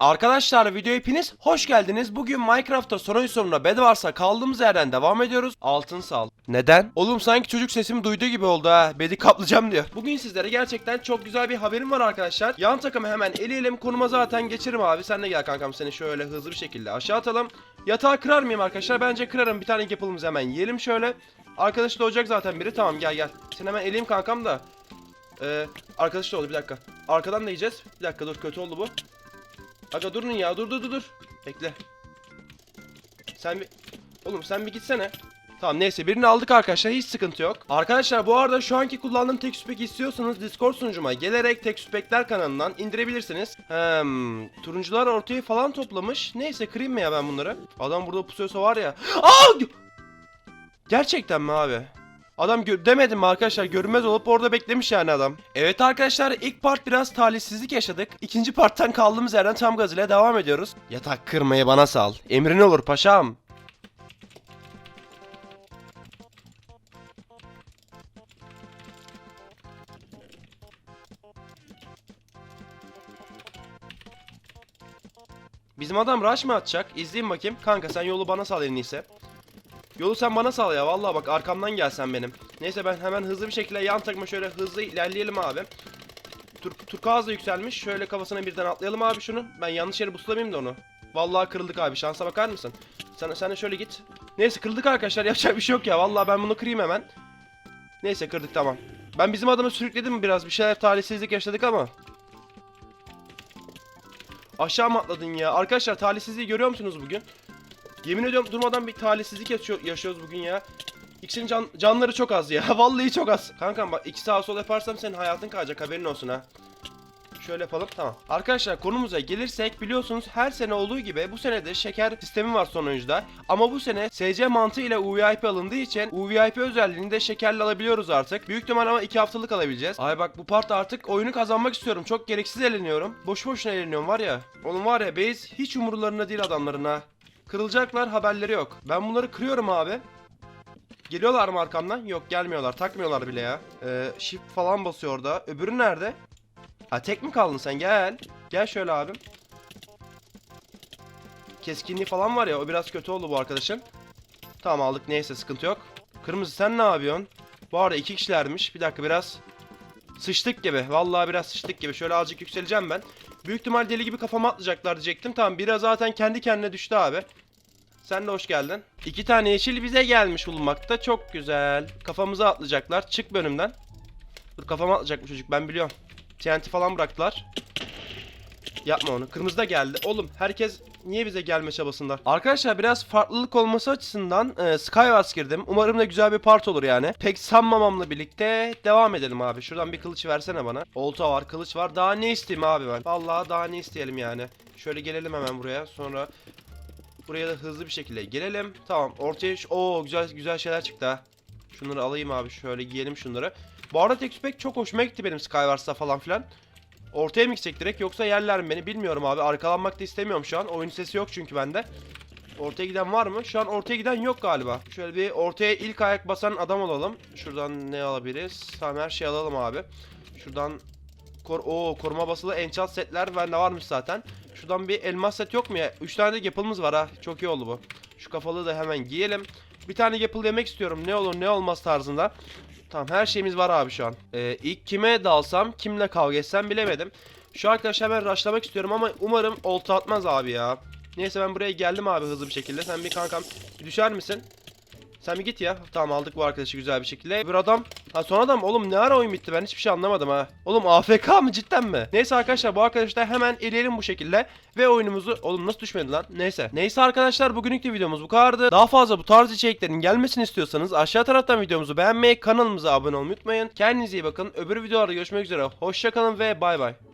Arkadaşlar video hepiniz hoş geldiniz. Bugün Minecraft'ta son oyun sonuna Bedwars'a kaldığımız yerden devam ediyoruz. Altın sal. Neden? Oğlum sanki çocuk sesimi duyduğu gibi oldu ha. Bedi kaplayacağım diyor. Bugün sizlere gerçekten çok güzel bir haberim var arkadaşlar. Yan takımı hemen eleyelim. Konuma zaten geçerim abi. Sen de gel kankam seni şöyle hızlı bir şekilde aşağı atalım. Yatağı kırar mıyım arkadaşlar? Bence kırarım. Bir tane yapılımızı hemen yiyelim şöyle. Arkadaş da olacak zaten biri. Tamam gel gel. Seni hemen eleyim kankam da. Ee, arkadaş da oldu bir dakika. Arkadan da yiyeceğiz. Bir dakika dur kötü oldu bu. Aga durun ya dur dur dur. Bekle. Sen bir... Oğlum sen bir gitsene. Tamam neyse birini aldık arkadaşlar hiç sıkıntı yok. Arkadaşlar bu arada şu anki kullandığım tek pack istiyorsanız Discord sunucuma gelerek tek packler kanalından indirebilirsiniz. Hem turuncular ortaya falan toplamış. Neyse kırayım mı ya ben bunları? Adam burada pusuyorsa var ya. Aa! Gerçekten mi abi? Adam demedim mi arkadaşlar görünmez olup orada beklemiş yani adam. Evet arkadaşlar ilk part biraz talihsizlik yaşadık. İkinci parttan kaldığımız yerden tam gaz ile devam ediyoruz. Yatak kırmayı bana sal. Emrin olur paşam. Bizim adam rush mı atacak? İzleyin bakayım. Kanka sen yolu bana sal en iyisi. Yolu sen bana sal ya vallahi bak arkamdan gelsen benim. Neyse ben hemen hızlı bir şekilde yan takıma şöyle hızlı ilerleyelim abi. Tur Turkuaz da yükselmiş. Şöyle kafasına birden atlayalım abi şunu. Ben yanlış yere busulamayayım da onu. Vallahi kırıldık abi. Şansa bakar mısın? Sen, sen de şöyle git. Neyse kırıldık arkadaşlar. Yapacak bir şey yok ya. Vallahi ben bunu kırayım hemen. Neyse kırdık tamam. Ben bizim adamı sürükledim biraz? Bir şeyler talihsizlik yaşadık ama. Aşağı mı atladın ya? Arkadaşlar talihsizliği görüyor musunuz bugün? Yemin ediyorum durmadan bir talihsizlik yaşıyor, yaşıyoruz bugün ya. İkisinin can, canları çok az ya. Vallahi çok az. Kankam bak iki sağ sol yaparsam senin hayatın kalacak haberin olsun ha. Şöyle yapalım tamam. Arkadaşlar konumuza gelirsek biliyorsunuz her sene olduğu gibi bu sene de şeker sistemi var son oyuncuda. Ama bu sene SC mantığı ile UVIP alındığı için UVIP özelliğini de şekerle alabiliyoruz artık. Büyük ihtimal ama 2 haftalık alabileceğiz. Ay bak bu part artık oyunu kazanmak istiyorum. Çok gereksiz eğleniyorum. Boş boşuna eğleniyorum var ya. Oğlum var ya base hiç umurlarında değil adamların ha. Kırılacaklar haberleri yok. Ben bunları kırıyorum abi. Geliyorlar mı arkamdan? Yok gelmiyorlar. Takmıyorlar bile ya. Ee, shift falan basıyor orada. Öbürü nerede? Ha tek mi kaldın sen? Gel. Gel şöyle abim. Keskinliği falan var ya o biraz kötü oldu bu arkadaşın. Tamam aldık neyse sıkıntı yok. Kırmızı sen ne yapıyorsun? Bu arada iki kişilermiş. Bir dakika biraz sıçtık gibi. Vallahi biraz sıçtık gibi. Şöyle azıcık yükseleceğim ben. Büyük ihtimal deli gibi kafama atlayacaklar diyecektim. Tamam biri zaten kendi kendine düştü abi. Sen de hoş geldin. İki tane yeşil bize gelmiş bulunmakta. Çok güzel. Kafamıza atlayacaklar. Çık bölümden. Dur kafama atlayacak bu çocuk ben biliyorum. TNT falan bıraktılar. Yapma onu. Kırmızı da geldi. Oğlum herkes niye bize gelme çabasında? Arkadaşlar biraz farklılık olması açısından e, Skywars girdim. Umarım da güzel bir part olur yani. Pek sanmamamla birlikte devam edelim abi. Şuradan bir kılıç versene bana. Olta var, kılıç var. Daha ne isteyeyim abi ben? Vallahi daha ne isteyelim yani. Şöyle gelelim hemen buraya. Sonra buraya da hızlı bir şekilde gelelim. Tamam. Ortaya o güzel güzel şeyler çıktı ha. Şunları alayım abi. Şöyle giyelim şunları. Bu arada tek pek çok hoşuma gitti benim Skywars'ta falan filan. Ortaya mı gidecek direkt yoksa yerler mi beni bilmiyorum abi. Arkalanmak da istemiyorum şu an. Oyun sesi yok çünkü bende. Ortaya giden var mı? Şu an ortaya giden yok galiba. Şöyle bir ortaya ilk ayak basan adam olalım. Şuradan ne alabiliriz? Tamam her şeyi alalım abi. Şuradan kor o koruma basılı enchant setler bende varmış zaten. Şuradan bir elmas set yok mu ya? 3 tane de yapılımız var ha. Çok iyi oldu bu. Şu kafalığı da hemen giyelim. Bir tane yapıl yemek istiyorum. Ne olur ne olmaz tarzında. Tamam her şeyimiz var abi şu an. Ee, ilk kime dalsam, kimle kavga etsem bilemedim. Şu arkadaşı hemen rushlamak istiyorum ama umarım olta atmaz abi ya. Neyse ben buraya geldim abi hızlı bir şekilde. Sen bir kankam düşer misin? Sen bir git ya. Tamam aldık bu arkadaşı güzel bir şekilde. Bir adam. Ha son adam oğlum ne ara oyun bitti ben hiçbir şey anlamadım ha. Oğlum AFK mı cidden mi? Neyse arkadaşlar bu arkadaşı da hemen eleyelim bu şekilde. Ve oyunumuzu oğlum nasıl düşmedi lan? Neyse. Neyse arkadaşlar bugünlük de videomuz bu kadardı. Daha fazla bu tarz içeriklerin gelmesini istiyorsanız aşağı taraftan videomuzu beğenmeyi, kanalımıza abone olmayı unutmayın. Kendinize iyi bakın. Öbür videolarda görüşmek üzere. Hoşçakalın ve bay bay.